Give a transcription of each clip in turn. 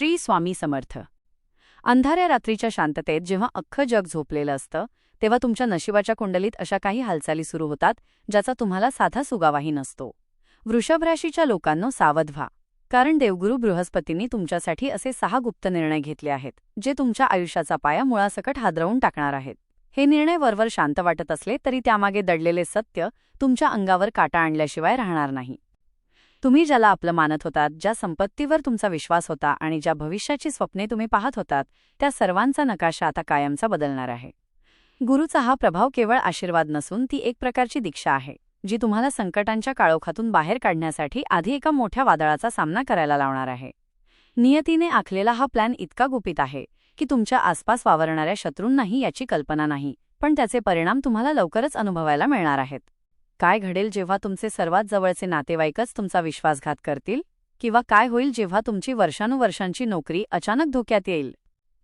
श्री स्वामी समर्थ. अंधाऱ्या रात्रीच्या शांततेत जेव्हा अख्खं जग झोपलेलं असतं तेव्हा तुमच्या नशिबाच्या कुंडलीत अशा काही हालचाली सुरू होतात ज्याचा तुम्हाला साधा सुगावाही नसतो. वृषभ राशीच्या लोकांनो सावध व्हा. कारण देवगुरु बृहस्पतींनी तुमच्यासाठी असे सहा गुप्त निर्णय घेतले आहेत जे तुमच्या आयुष्याचा पाया मुळासकट हादरवून टाकणार आहेत. हे निर्णय वरवर शांत वाटत असले तरी त्यामागे दडलेले सत्य तुमच्या अंगावर काटा आणल्याशिवाय राहणार नाही. तुम्ही ज्याला आपलं मानत होतात ज्या संपत्तीवर तुमचा विश्वास होता आणि ज्या भविष्याची स्वप्ने तुम्ही पाहत होतात त्या सर्वांचा नकाशा आता कायमचा बदलणार आहे. गुरुचा हा प्रभाव केवळ आशीर्वाद नसून ती एक प्रकारची दीक्षा आहे जी तुम्हाला संकटांच्या काळोखातून बाहेर काढण्यासाठी आधी एका मोठ्या वादळाचा सामना करायला लावणार आहे. नियतीने आखलेला हा प्लॅन इतका गुपित आहे की तुमच्या आसपास वावरणाऱ्या शत्रूंनाही याची कल्पना नाही पण त्याचे परिणाम तुम्हाला लवकरच अनुभवायला मिळणार आहेत. काय घडेल जेव्हा तुमचे सर्वात जवळचे नातेवाईकच तुमचा विश्वासघात करतील? किंवा काय होईल जेव्हा तुमची वर्षानुवर्षांची नोकरी अचानक धोक्यात येईल?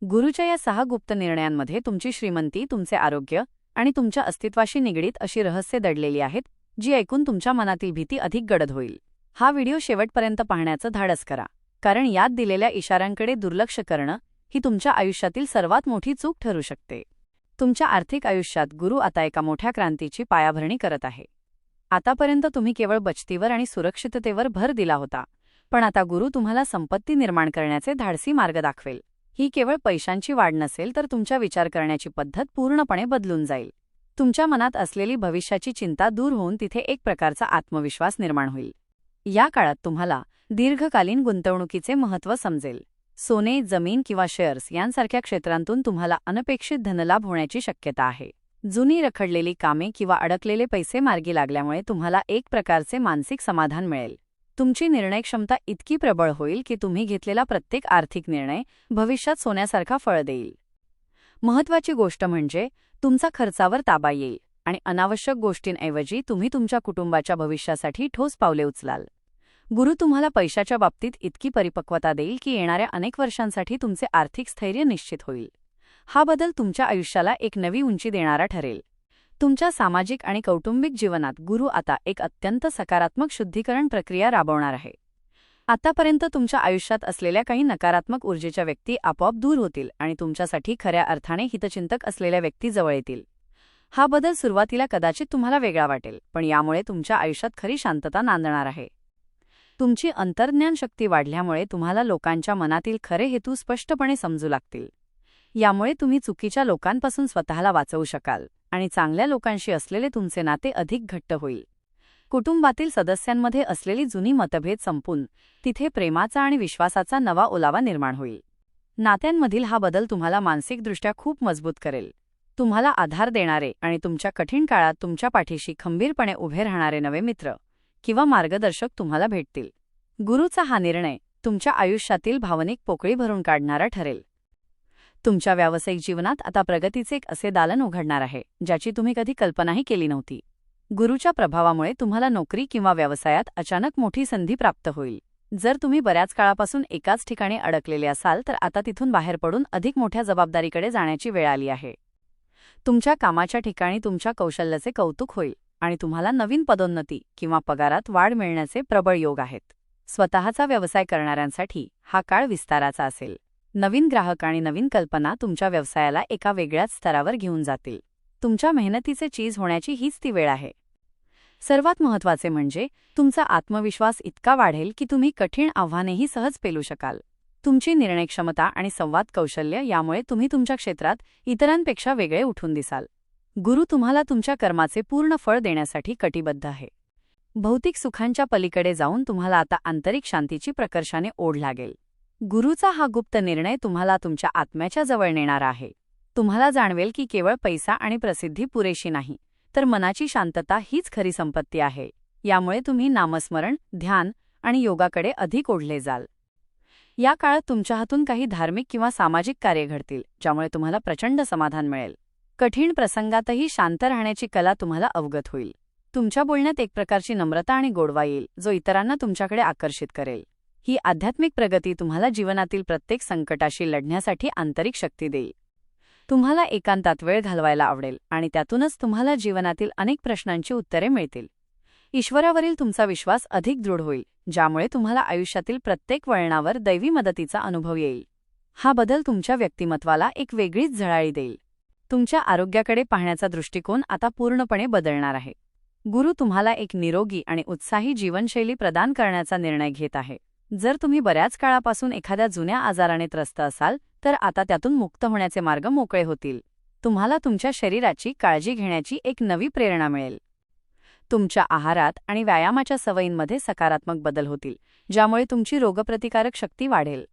गुरुच्या या सहा गुप्त निर्णयांमध्ये तुमची श्रीमंती तुमचे आरोग्य आणि तुमच्या अस्तित्वाशी निगडीत अशी रहस्य दडलेली आहेत जी ऐकून तुमच्या मनातील भीती अधिक गडद होईल. हा व्हिडिओ शेवटपर्यंत पाहण्याचं धाडस करा. कारण यात दिलेल्या इशाऱ्यांकडे दुर्लक्ष करणं ही तुमच्या आयुष्यातील सर्वात मोठी चूक ठरू शकते. तुमच्या आर्थिक आयुष्यात गुरु आता एका मोठ्या क्रांतीची पायाभरणी करत आहे. आतापर्यंत तुम्ही केवळ बचतीवर आणि सुरक्षिततेवर भर दिला होता. पण आता गुरु तुम्हाला संपत्ती निर्माण करण्याचे धाडसी मार्ग दाखवेल. ही केवळ पैशांची वाढ नसेल तर तुमच्या विचार करण्याची पद्धत पूर्णपणे बदलून जाईल. तुमच्या मनात असलेली भविष्याची चिंता दूर होऊन तिथे एक प्रकारचा आत्मविश्वास निर्माण होईल. या काळात तुम्हाला दीर्घकालीन गुंतवणुकीचे महत्त्व समजेल. सोने जमीन किंवा शेअर्स यांसारख्या क्षेत्रांतून तुम्हाला अनपेक्षित धनलाभ होण्याची शक्यता आहे. जुनी रखडलेली कामे किंवा अडकलेले पैसे मार्गी लागल्यामुळे तुम्हाला एक प्रकारचे मानसिक समाधान मिळेल. तुमची निर्णय क्षमता इतकी प्रबळ होईल की तुम्ही घेतलेला प्रत्येक आर्थिक निर्णय भविष्यात सोन्यासारखा फळ देईल. महत्वाची गोष्ट म्हणजे तुमचा खर्चावर ताबा येईल आणि अनावश्यक गोष्टींऐवजी तुम्ही तुमच्या कुटुंबाच्या भविष्यासाठी ठोस पावले उचलाल. गुरु तुम्हाला पैशाच्या बाबतीत इतकी परिपक्वता देईल की येणाऱ्या अनेक वर्षांसाठी तुमचे आर्थिक स्थैर्य निश्चित होईल. हा बदल तुमच्या आयुष्याला एक नवी उंची देणारा ठरेल. तुमच्या सामाजिक आणि कौटुंबिक जीवनात गुरु आता एक अत्यंत सकारात्मक शुद्धीकरण प्रक्रिया राबवणार आहे. आतापर्यंत तुमच्या आयुष्यात असलेल्या काही नकारात्मक ऊर्जेच्या व्यक्ती आपोआप दूर होतील आणि तुमच्यासाठी खऱ्या अर्थाने हितचिंतक असलेल्या व्यक्ती जवळ येतील. हा बदल सुरुवातीला कदाचित तुम्हाला वेगळा वाटेल पण यामुळे तुमच्या आयुष्यात खरी शांतता नांदणार आहे. तुमची अंतर्ज्ञान शक्ती वाढल्यामुळे तुम्हाला लोकांच्या मनातील खरे हेतू स्पष्टपणे समजू लागतील. यामुळे तुम्ही चुकीच्या लोकांपासून स्वतःला वाचवू शकाल आणि चांगल्या लोकांशी असलेले तुमचे नाते अधिक घट्ट होईल. कुटुंबातील सदस्यांमध्ये असलेली जुनी मतभेद संपून तिथे प्रेमाचा आणि विश्वासाचा नवा ओलावा निर्माण होईल. नात्यांमधील हा बदल तुम्हाला मानसिकदृष्ट्या खूप मजबूत करेल. तुम्हाला आधार देणारे आणि तुमच्या कठीण काळात तुमच्या पाठीशी खंबीरपणे उभे राहणारे नवे मित्र किंवा मार्गदर्शक तुम्हाला भेटतील. गुरुचा हा निर्णय तुमच्या आयुष्यातील भावनिक पोकळी भरून काढणारा ठरेल. तुमच्या व्यावसायिक जीवनात आता प्रगतीचे एक असे दालन उघडणार आहे ज्याची तुम्ही कधी कल्पनाही केली नव्हती. गुरुच्या प्रभावामुळे तुम्हाला नोकरी किंवा व्यवसायात अचानक मोठी संधी प्राप्त होईल. जर तुम्ही बऱ्याच काळापासून एकाच ठिकाणी अडकलेले असाल तर आता तिथून बाहेर पडून अधिक मोठ्या जबाबदारीकडे जाण्याची वेळ आली आहे. तुमच्या कामाच्या ठिकाणी तुमच्या कौशल्याचे कौतुक होईल आणि तुम्हाला नवीन पदोन्नती किंवा पगारात वाढ मिळण्याचे प्रबळ योग आहेत. स्वतःचा व्यवसाय करणाऱ्यांसाठी हा काळ विस्ताराचा असेल. नवीन ग्राहक आणि नवीन कल्पना तुमच्या व्यवसायाला एका वेगळ्याच स्तरावर घेऊन जातील. तुमच्या मेहनतीचे चीज होण्याची हीच ती वेळ आहे. सर्वात महत्त्वाचे म्हणजे तुमचा आत्मविश्वास इतका वाढेल की तुम्ही कठीण आव्हानेही सहज पेलू शकाल. तुमची निर्णयक्षमता आणि संवाद कौशल्य यामुळे तुम्ही तुमच्या क्षेत्रात इतरांपेक्षा वेगळे उठून दिसाल. गुरु तुम्हाला तुमच्या कर्माचे पूर्ण फळ देण्यासाठी कटिबद्ध आहे. भौतिक सुखांच्या पलीकडे जाऊन तुम्हाला आता आंतरिक शांतीची प्रकर्षाने ओढ लागेल. गुरुचा हा गुप्त निर्णय तुम्हाला तुमच्या आत्म्याच्या जवळ नेणारा आहे. तुम्हाला जाणवेल की केवळ पैसा आणि प्रसिद्धी पुरेशी नाही तर मनाची शांतता हीच खरी संपत्ती आहे. यामुळे तुम्ही नामस्मरण ध्यान आणि योगाकडे अधिक ओढले जाल. या काळात तुमच्या हातून काही धार्मिक किंवा सामाजिक कार्य घडतील ज्यामुळे तुम्हाला प्रचंड समाधान मिळेल. कठीण प्रसंगातही शांत राहण्याची कला तुम्हाला अवगत होईल. तुमच्या बोलण्यात एक प्रकारची नम्रता आणि गोडवा येईल जो इतरांना तुमच्याकडे आकर्षित करेल. ही आध्यात्मिक प्रगती तुम्हाला जीवनातील प्रत्येक संकटाशी लढण्यासाठी आंतरिक शक्ती देईल. तुम्हाला एकांतात वेळ घालवायला आवडेल आणि त्यातूनच तुम्हाला जीवनातील अनेक प्रश्नांची उत्तरे मिळतील. ईश्वरावरील तुमचा विश्वास अधिक दृढ होईल ज्यामुळे तुम्हाला आयुष्यातील प्रत्येक वळणावर दैवी मदतीचा अनुभव येईल. हा बदल तुमच्या व्यक्तिमत्वाला एक वेगळीच झळाळी देईल. तुमच्या आरोग्याकडे पाहण्याचा दृष्टिकोन आता पूर्णपणे बदलणार आहे. गुरु तुम्हाला एक निरोगी आणि उत्साही जीवनशैली प्रदान करण्याचा निर्णय घेत आहे. जर तुम्ही बऱ्याच काळापासून एखाद्या जुन्या आजाराने त्रस्त असाल तर आता त्यातून मुक्त होण्याचे मार्ग मोकळे होतील. तुम्हाला तुमच्या शरीराची काळजी घेण्याची एक नवी प्रेरणा मिळेल. तुमच्या आहारात आणि व्यायामाच्या सवयींमध्ये सकारात्मक बदल होतील ज्यामुळे तुमची रोगप्रतिकारक शक्ती वाढेल.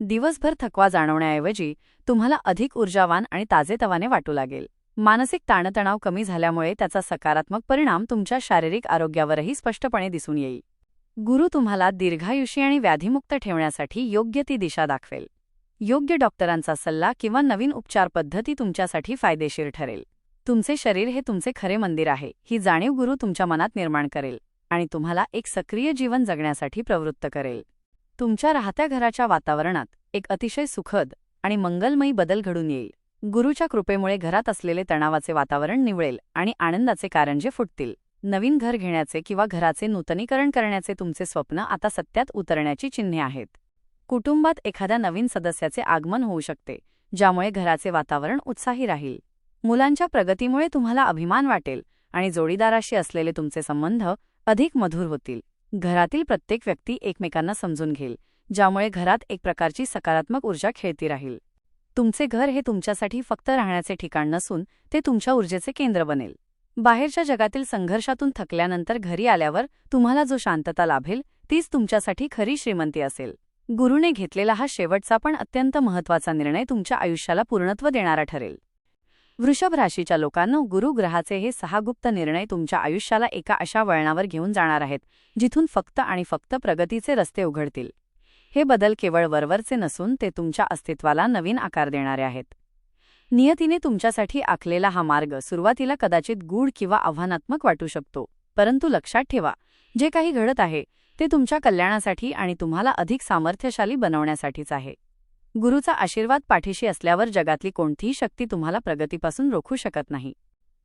दिवसभर थकवा जाणवण्याऐवजी तुम्हाला अधिक ऊर्जावान आणि ताजेतवाने वाटू लागेल. मानसिक ताणतणाव कमी झाल्यामुळे त्याचा सकारात्मक परिणाम तुमच्या शारीरिक आरोग्यावरही स्पष्टपणे दिसून येईल. गुरु तुम्हाला दीर्घायुषी आणि व्याधीमुक्त ठेवण्यासाठी योग्य ती दिशा दाखवेल. योग्य डॉक्टरांचा सल्ला किंवा नवीन उपचार पद्धती तुमच्यासाठी फायदेशीर ठरेल. तुमचे शरीर हे तुमचे खरे मंदिर आहे ही जाणीव गुरु तुमच्या मनात निर्माण करेल आणि तुम्हाला एक सक्रिय जीवन जगण्यासाठी प्रवृत्त करेल. तुमच्या राहत्या घराच्या वातावरणात एक अतिशय सुखद आणि मंगलमयी बदल घडून येईल. गुरुच्या कृपेमुळे घरात असलेले तणावाचे वातावरण निवळेल आणि आनंदाचे कारंजे फुटतील. नवीन घर घेण्याचे किंवा घराचे नूतनीकरण करण्याचे तुमचे स्वप्न आता सत्यात उतरण्याची चिन्हे आहेत. कुटुंबात एखाद्या नवीन सदस्याचे आगमन होऊ शकते ज्यामुळे घराचे वातावरण उत्साही राहील. मुलांच्या प्रगतीमुळे तुम्हाला अभिमान वाटेल आणि जोडीदाराशी असलेले तुमचे संबंध अधिक मधुर होतील. घरातील प्रत्येक व्यक्ती एकमेकांना समजून घेईल ज्यामुळे घरात एक प्रकारची सकारात्मक ऊर्जा खेळती राहील. तुमचे घर हे तुमच्यासाठी फक्त राहण्याचे ठिकाण नसून ते तुमच्या ऊर्जेचे केंद्र बनेल. बाहेरच्या जगातील संघर्षातून थकल्यानंतर घरी आल्यावर तुम्हाला जो शांतता लाभेल तीच तुमच्यासाठी खरी श्रीमंती असेल. गुरुने घेतलेला हा शेवटचा पण अत्यंत महत्त्वाचा निर्णय तुमच्या आयुष्याला पूर्णत्व देणारा ठरेल. वृषभ राशीच्या लोकांना गुरुग्रहाचे हे सहा गुप्त निर्णय तुमच्या आयुष्याला एका अशा वळणावर घेऊन जाणार आहेत जिथून फक्त आणि फक्त प्रगतीचे रस्ते उघडतील. हे बदल केवळ वरवरचे नसून ते तुमच्या अस्तित्वाला नवीन आकार देणारे आहेत. नियतीने तुमच्यासाठी आखलेला हा मार्ग सुरुवातीला कदाचित गूढ किंवा आव्हानात्मक वाटू शकतो. परंतु लक्षात ठेवा जे काही घडत आहे ते तुमच्या कल्याणासाठी आणि तुम्हाला अधिक सामर्थ्यशाली बनवण्यासाठीच आहे. गुरुचा आशीर्वाद पाठीशी असल्यावर जगातली कोणतीही शक्ती तुम्हाला प्रगतीपासून रोखू शकत नाही.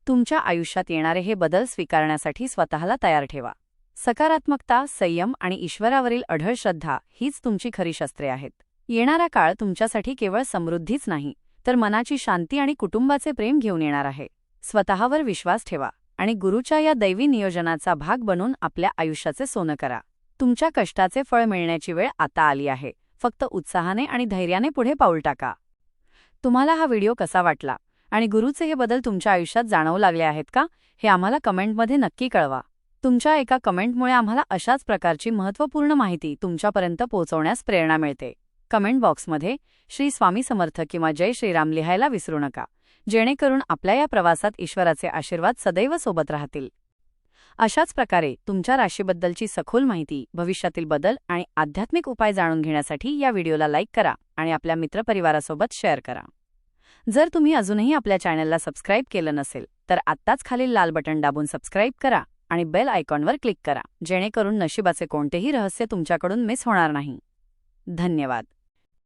तुमच्या आयुष्यात येणारे हे बदल स्वीकारण्यासाठी स्वतःला तयार ठेवा. सकारात्मकता संयम आणि ईश्वरावरील अढळ श्रद्धा हीच तुमची खरी शस्त्रे आहेत. येणारा काळ तुमच्यासाठी केवळ समृद्धीच नाही तर मनाची शांती आणि कुटुंबाचे प्रेम घेऊन येणार आहे. स्वतःवर विश्वास ठेवा आणि गुरुच्या या दैवी नियोजनाचा भाग बनून आपल्या आयुष्याचे सोनं करा. तुमच्या कष्टाचे फळ मिळण्याची वेळ आता आली आहे. फक्त उत्साहाने आणि धैर्याने पुढे पाऊल टाका. तुम्हाला हा व्हिडिओ कसा वाटला आणि गुरुचे हे बदल तुमच्या आयुष्यात जाणवू लागले आहेत का हे आम्हाला कमेंटमध्ये नक्की कळवा. तुमच्या एका कमेंटमुळे आम्हाला अशाच प्रकारची महत्त्वपूर्ण माहिती तुमच्यापर्यंत पोहोचवण्यास प्रेरणा मिळते. कमेंट बॉक्समध्ये श्री स्वामी समर्थ किंवा जय श्रीराम लिहायला विसरू नका. जेणेकरून आपल्या या प्रवासात ईश्वराचे आशीर्वाद सदैव सोबत राहतील. अशाच प्रकारे तुमच्या राशीबद्दलची सखोल माहिती भविष्यातील बदल आणि आध्यात्मिक उपाय जाणून घेण्यासाठी या व्हिडिओला लाईक करा आणि आपल्या मित्रपरिवारासोबत शेअर करा. जर तुम्ही अजूनही आपल्या चॅनलला सबस्क्राईब केलं नसेल तर आत्ताच खालील लाल बटन दाबून सबस्क्राईब करा आणि बेल आयकॉनवर क्लिक करा जेणेकरून नशिबाचे कोणतेही रहस्य तुमच्याकडून मिस होणार नाही. धन्यवाद.